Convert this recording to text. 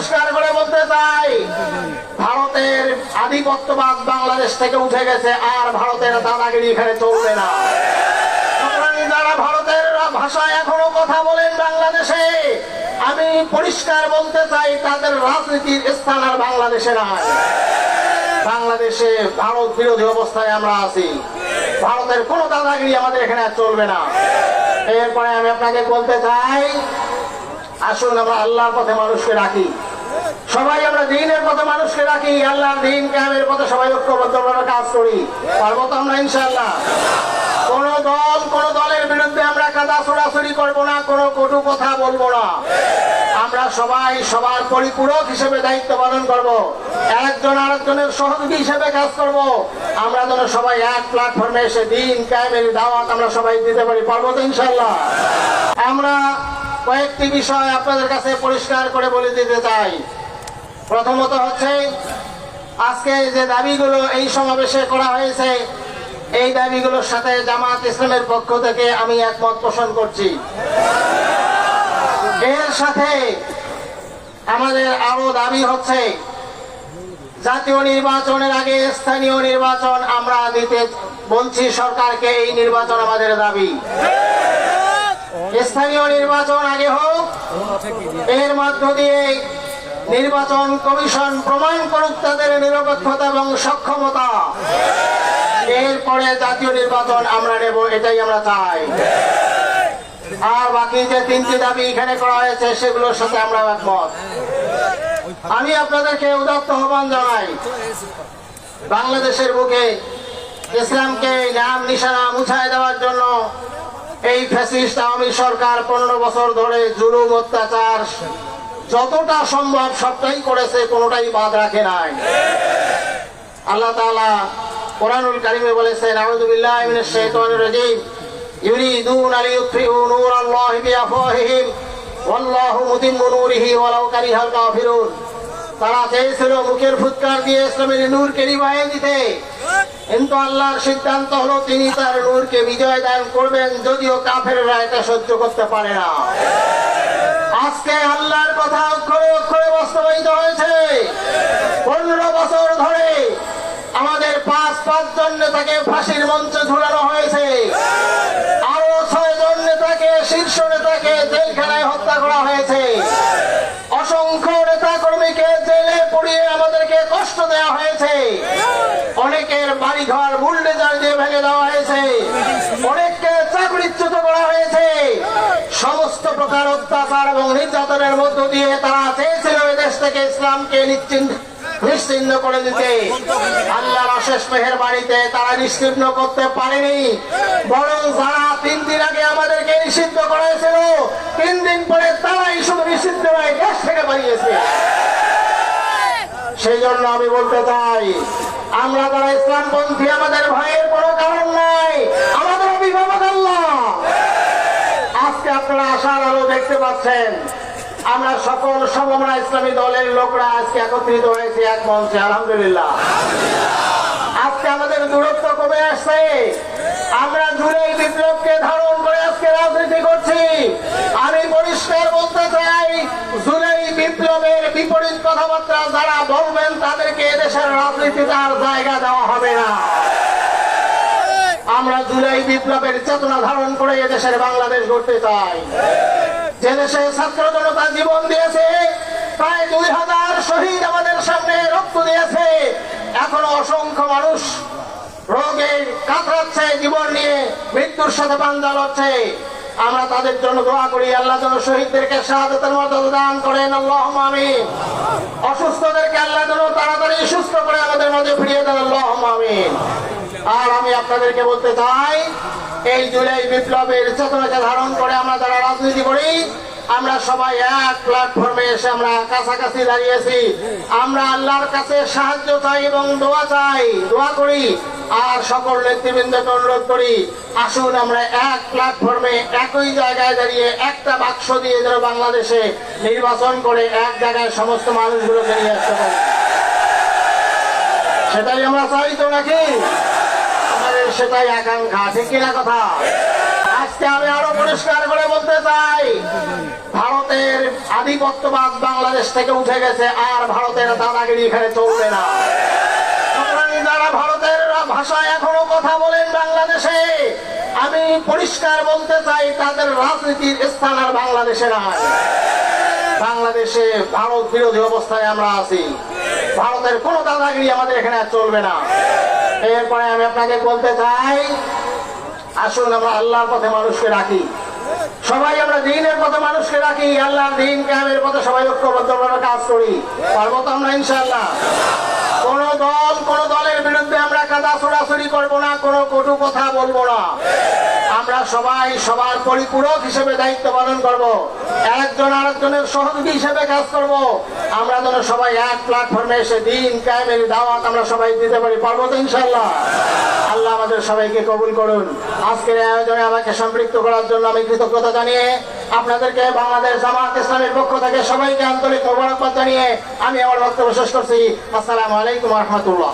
পরিষ্কার করে বলতে চাই, ভারতের আধিপত্যবাদ বাংলাদেশ থেকে উঠে গেছে, আর ভারতের দাদাগিরি এখানে চলবে না। যারা ভারতের ভাষায় এখনও কথা বলেন বাংলাদেশে, আমি পরিষ্কার বলতে চাই, তাদের রাজনীতির স্থান আর বাংলাদেশে বাংলাদেশে ভারত বিরোধী অবস্থায় আমরা আছি। ভারতের কোনো দাদাগিরি আমাদের এখানে চলবে না। এরপরে আমি আপনাকে বলতে চাই, আসুন আমরা আল্লাহর পথে মানুষকে রাখি সবাই আমরা দিনের পথে মানুষকে রাখি, আল্লাহর দিন ক্যামের পথে সবাই ঐক্যবদ্ধভাবে কাজ করি। পারব তো আমরা ইনশাল্লাহ কোন দল, কোন দলের বিরুদ্ধে আমরা কাদা ছোড়াছড়ি করব না, কোনো কটু কথা বলব না। আমরা সবাই সবার পরিপূরক হিসেবে দায়িত্ব পালন করব। একজন আরেকজনের সহযোগী হিসেবে কাজ করব। আমরা যেন সবাই এক প্ল্যাটফর্মে এসে দিন কায়েমের দাওয়াত আমরা সবাই দিতে পারি। পারব তো ইনশাল্লাহ আমরা কয়েকটি বিষয় আপনাদের কাছে পরিষ্কার করে বলে দিতে চাই। প্রথমত হচ্ছে, আজকে যে দাবিগুলো এই সমাবেশে করা হয়েছে, এই দাবিগুলোর সাথে জামাত ইসলামের পক্ষ থেকে আমি একমত পোষণ করছি। এর সাথে আমাদের আরও দাবি হচ্ছে, জাতীয় নির্বাচনের আগে স্থানীয় নির্বাচন আমরা দিতে বলছি সরকারকে, এই নির্বাচন আমাদের দাবি। স্থানীয় নির্বাচন আগে হোক, এর মধ্য দিয়ে নির্বাচন কমিশন প্রমাণ করুক তাদের নিরপেক্ষতা এবং সক্ষমতা। এরপরে জাতীয় নির্বাচন আমরা নেব, এটাই আমরা চাই। আর বাকি যে তিনটি দাবি এখানে করা হয়েছে, সেগুলোর সাথে আমরা একমত। আমি আপনাদেরকে উদাত্ত আহ্বান জানাই, বাংলাদেশের বুকে ইসলামকে নাম নিশানা মুছায় দেওয়ার জন্য এই ফ্যাসিস্ট আওয়ামী সরকার পনেরো বছর ধরে জুলুম অত্যাচার যতটা সম্ভব সবটাই করেছে, কোনোটাই বাদ রাখে নাই। আল্লাহ তাআলা কোরআনুল কারিমে বলেছেন কাফিরুন। তারা চেয়েছিল মুখের দিয়ে নূরকে দিতে। আল্লাহর সিদ্ধান্ত হলো, তিনি তার নূরকে বিজয় দান করবেন, যদিও কাফেররা এটা সহ্য করতে পারে না। আজকে আল্লাহর কথা অক্ষরে অক্ষরে বাস্তবায়িত হয়েছে। পনেরো বছর ধরে আমাদের পাঁচ পাঁচজন নেতাকে ফাঁসির মঞ্চে ঝুলানো হয়েছে আরও ছয় জন নেতাকে শীর্ষ নেতাকে জেলখানায় হত্যা করা হয়েছে অসংখ্য নেতা কর্মীকে জেলে পুড়িয়ে আমাদেরকে কষ্ট দেওয়া হয়েছে অনেকের বাড়িঘর বুল্ডেজার দিয়ে ভেঙে দেওয়া হয়েছে অনেককে চাকরিচ্যুত করা হয়েছে সমস্ত প্রকার অত্যাচার এবং নির্যাতনের মধ্য দিয়ে তারা চেয়েছিল এই দেশ থেকে ইসলামকে নিশ্চিন্ত নিশ্চিন্ন করে দিতে। আল্লাহর অশেষ মেহের বাড়িতে তারা নিশ্চিন্ন করতে পারেনি। বরং যারা তিন দিন আগে আমাদেরকে নিষিদ্ধ করেছিল, তিন দিন পরে তারাই শুধু নিষিদ্ধ হয়ে দেশ থেকে বাড়িয়েছে সেই জন্য আমি বলতে চাই, আমরা যারা ইসলামপন্থী, আমাদের ভয়ের কোনো কারণ নাই। আমাদের অভিভাবক আপনারা আলো দেখতে পাচ্ছেন, আমরা সকল সমমনা ইসলামী দলের লোকরা আজকে একত্রিত হয়েছে এক মঞ্চে, আলহামদুলিল্লাহ। আজকে আমাদের দূরত্ব কমে আসছে। আমরা জুলাই বিপ্লবকে ধারণ করে আজকে রাজনীতি করছি। আমি পরিষ্কার বলতে চাই জুলাই বিপ্লবের বিপরীত কথাবার্তা যারা বলবেন, তাদেরকে এদেশের রাজনীতিতে আর জায়গা দেওয়া হবে না। আমরা জুলাই বিপ্লবের চেতনা ধারণ করে এদেশের বাংলাদেশ গড়তে চাই। যে দেশে ছাত্র জনতা জীবন দিয়েছে, প্রায় দুই হাজার শহীদ আমাদের সামনে রক্ত দিয়েছে। এখনও অসংখ্য মানুষ রোগে কাতরাচ্ছে, জীবন নিয়ে মৃত্যুর সাথে পাঞ্জা লড়ছে। আমরা তাদের জন্য দোয়া করি, আল্লাহ যেন শহীদদেরকে শাহাদতের মর্যাদা দান করেন আল্লাহ আমিন। অসুস্থদেরকে আল্লাহ যেন তাড়াতাড়ি সুস্থ করে আমাদের মাঝে ফিরিয়ে দেন আল্লাহ আমিন। আর আমি আপনাদেরকে বলতে চাই, এই জুলাই বিপ্লবের চেতনাকে ধারণ করে আমরা যারা রাজনীতি করি, আমরা সবাই এক প্ল্যাটফর্মে এসে আমরা কাছাকাছি দাঁড়িয়েছি। আমরা আল্লাহর কাছে সাহায্য চাই এবং দোয়া চাই, দোয়া করি, আর সকল নেতৃবৃন্দকে অনুরোধ করি, আসুন আমরা এক প্ল্যাটফর্মে একই জায়গায় দাঁড়িয়ে একটা বাক্স দিয়ে যেন বাংলাদেশে নির্বাচন করে এক জায়গায় সমস্ত মানুষগুলোকে নিয়ে আসতে পারি। সেটাই আমরা চাই তো নাকি? আমাদের সেটাই আকাঙ্ক্ষা, ঠিক কিনা কথা? আজকে আমি আরও পরিষ্কার করে বলতে চাই, ভারতের আধিপত্যবাদ বাংলাদেশ থেকে উঠে গেছে, আর ভারতের দাদাগিরি এখানে চলবে না। যারা ভারতের ভাষায় এখনও কথা বলেন বাংলাদেশে, আমি পরিষ্কার বলতে চাই, তাদের রাজনীতির স্থান আর বাংলাদেশে নয় বাংলাদেশে ভারত বিরোধী অবস্থায় আমরা আছি। ভারতের কোন দাদাগিরি আমাদের এখানে চলবে না। এরপরে আমি আপনাকে বলতে চাই, আসুন আমরা আল্লাহর পথে মানুষকে রাখি। সবাই আমরা দিনের পথে মানুষকে রাখি, আল্লাহর দিন, ক্যামের পথে সবাই ঐক্যবদ্ধভাবে কাজ করি। পারব তো আমরা ইনশাল্লাহ কোন দল, কোন দলের বিরুদ্ধে আমরা কাদা ছোড়াছড়ি করব না, কোনো কটু কথা বলব না। আমরা সবাই সবার পরিপূরক হিসেবে দায়িত্ব পালন করব। একজন আরেকজনের সহযোগী হিসেবে কাজ করব। আমরা যেন সবাই এক প্ল্যাটফর্মে এসে দিন কায়েমের দাওয়াত আমরা সবাই দিতে পারি। পারব তো ইনশাল্লাহ আল্লাহ আমাদের সবাইকে কবুল করুন। আজকের আয়োজনে আমাকে সম্পৃক্ত করার জন্য আমি কৃতজ্ঞতা জানিয়ে আপনাদেরকে বাংলাদেশ জামাত ইসলামের পক্ষ থেকে সবাইকে আন্তরিক মোবারকবাদ জানিয়ে আমি আমার বক্তব্য শেষ করছি। আসসালামু আলাইকুম রহমতুল্লাহ।